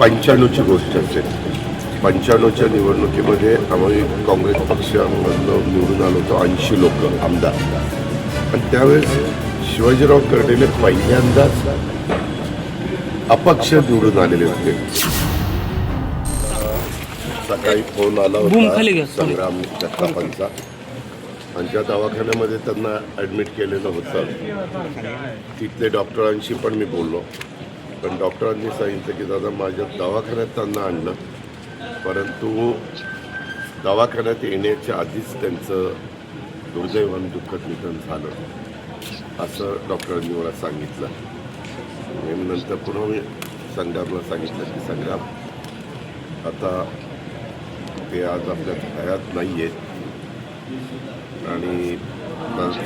पंच्याण्णवची गोष्ट असेल पंच्याण्णवच्या निवडणुकीमध्ये आम्ही काँग्रेस पक्षामधनं निवडून आलो होतो ऐंशी लोक आमदार. आणि त्यावेळेस शिवाजीराव कर्डिले पहिल्यांदाच अपक्ष निवडून आलेले होते. सकाळी फोन आला. होता संग्राम जगतापांचा त्यांच्या दवाखान्यामध्ये त्यांना ॲडमिट केलेलं होतं तिथले डॉक्टरांशी पण मी बोललो. पण डॉक्टरांनी सांगितलं की दादा माझ्या दवाखान्यात त्यांना आणलं. परंतु दवाखान्यात येण्याच्या आधीच त्यांचं दुर्दैवान दुःखद निधन झालं. असं डॉक्टरांनी मला सांगितलं. नंतर पुन्हा मी संग्रामला सांगितलं की संग्राम आता ते आज आपल्या हयात नाही आहेत आणि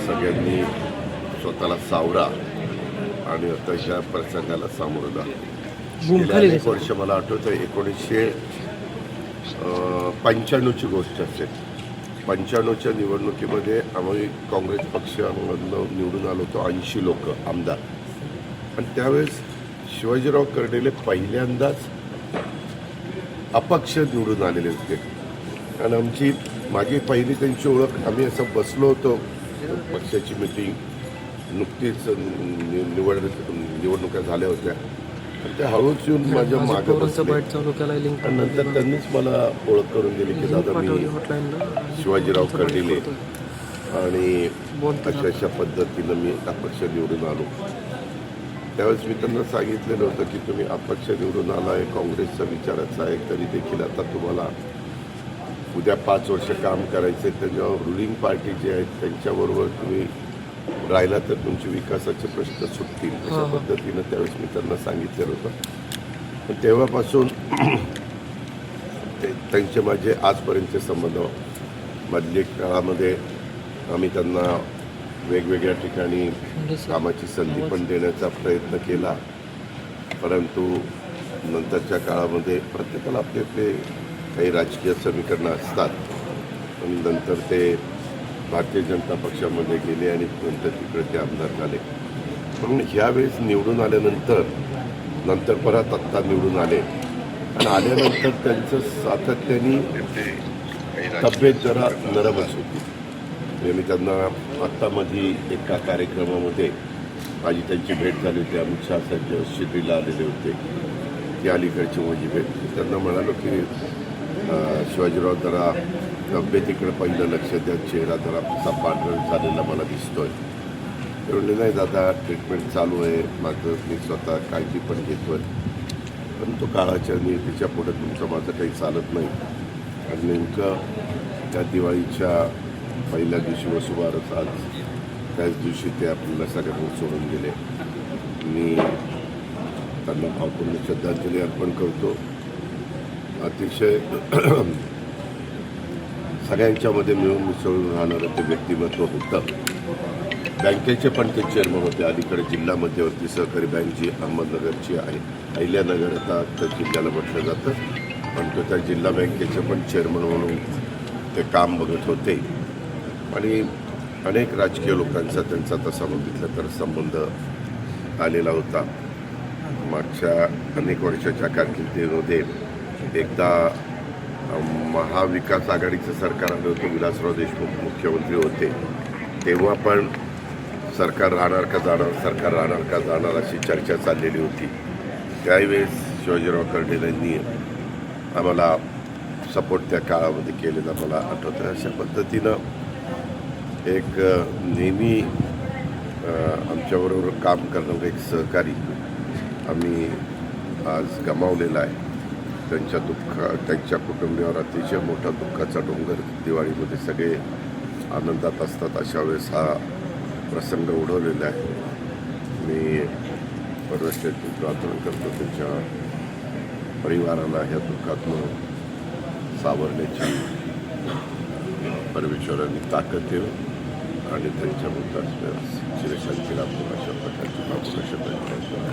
सगळ्यांनी स्वतःला सावरा. आणि ह्या प्रसंगाला सामोरं जा. बूम गेल्या खाली अनेक घ्या. वर्ष मला आठवतं एकोणीसशे पंच्याण्णवची गोष्ट असेल. पंच्याण्णवच्या निवडणुकीमध्ये आम्ही काँग्रेस पक्षामधनं निवडून आलो होतो ऐंशी लोक आमदार. आणि त्यावेळेस शिवाजीराव कर्डिले पहिल्यांदाच अपक्ष निवडून आलेले होते. आणि आमची माझी पहिली त्यांची ओळख आम्ही असं बसलो होतो पक्षाची मिटिंग नुकतीच निवड निवडणुका झाल्या होत्या. ते हळूच येऊन माझ्या मागे आणि नंतर त्यांनीच मला ओळख करून दिली की दादा मी शिवाजीराव कर्डिले. आणि अशा अशा पद्धतीनं मी अपक्ष निवडून आलो. त्यावेळेस मी त्यांना सांगितलेलं होतं की तुम्ही अपक्ष निवडून आला आहे काँग्रेसचा विचाराचा आहे तरी देखील आता तुम्हाला उद्या पाच वर्ष काम करायचे त्याच्यावर रुलिंग पार्टी जे आहेत त्यांच्याबरोबर तुम्ही राहिला तर तुमचे विकासाचे प्रश्न सुटतील अशा पद्धतीनं त्यावेळेस मी त्यांना सांगितलेलं होतं. पण तेव्हापासून ते त्यांचे माझे आजपर्यंतचे संबंध मधल्या काळामध्ये आम्ही त्यांना वेगवेगळ्या ठिकाणी कामाची संधी पण देण्याचा प्रयत्न केला. परंतु नंतरच्या काळामध्ये प्रत्येकाला आपले आपले काही राजकीय समीकरणं असतात. आणि नंतर ते भारतीय जनता पक्षामध्ये गेले आणि नंतर तिकडे ते आमदार झाले. पण ह्यावेळेस निवडून आल्यानंतर नंतर परत आत्ता निवडून आले. आणि आल्यानंतर त्यांचं सातत्याने तब्येत जरा नरमच होती. म्हणजे मी त्यांना आत्तामध्ये एका कार्यक्रमामध्ये माझी त्यांची भेट झाली होती. अमित शहा साहेब शिर्डीला आलेले होते. ती अलीकडची माझी भेट त्यांना म्हणालो की शिवाजीराव जरा तब्येतीकडे पहिलं लक्ष द्या चेहरा जरा असा पांढरा झालेला मला दिसतोय. ते म्हणले नाही दादा ट्रीटमेंट चालू आहे. माझं मी स्वतः काळजी पण घेतोय. तो काळाच्या नियतीच्या पुढे तुमचं माझं काही चालत नाही. आणि नेमकं त्या दिवाळीच्या पहिल्या दिवशी वसुबारच आज त्याच दिवशी ते आपल्याला सगळ्यांना सोडून गेले. मी त्यांना भावपूर्ण श्रद्धांजली अर्पण करतो. अतिशय सगळ्यांच्यामध्ये मिळून मिसळून राहणारं ते व्यक्तिमत्व होतं. बँकेचे पण ते चेअरमन होते. अलीकडे जिल्हा मध्यवर्ती सहकारी बँक जी अहमदनगरची आहे. अहिल्यानगर आता तर जिल्ह्याला म्हटलं जातं. पण तो त्या जिल्हा बँकेचे पण चेअरमन म्हणून ते काम बघत होते. आणि अनेक राजकीय लोकांचा त्यांचा तसा बघितलं तर संबंध आलेला होता. मागच्या अनेक वर्षाच्या कारकिर्दीमध्ये एकदा महाविकास आघाडीचं सरकार आलं होतं विलासराव देशमुख मुख्यमंत्री होते. तेव्हा पण सरकार राहणार का जाणार सरकार राहणार का जाणार अशी चर्चा चाललेली होती. त्यावेळेस शिवाजीराव कर्डेलांनी आम्हाला सपोर्ट त्या काळामध्ये केलेला मला आठवतं. अशा पद्धतीनं एक नेहमी आमच्याबरोबर काम करणारं एक सहकारी आम्ही आज गमावलेला आहे. त्यांच्या दुःख त्यांच्या कुटुंबियावर अतिशय मोठा दुःखाचा डोंगर दिवाळीमध्ये सगळे आनंदात असतात. अशा वेळेस हा प्रसंग उडवलेला आहे. मी परमेश्वरची प्रार्थना करतो त्यांच्या परिवाराला ह्या दुःखातून सावरण्याची परमेश्वरांनी ताकद देऊ आणि त्यांच्या मुद्दा चिरशांची लाभून अशा प्रकारची भावना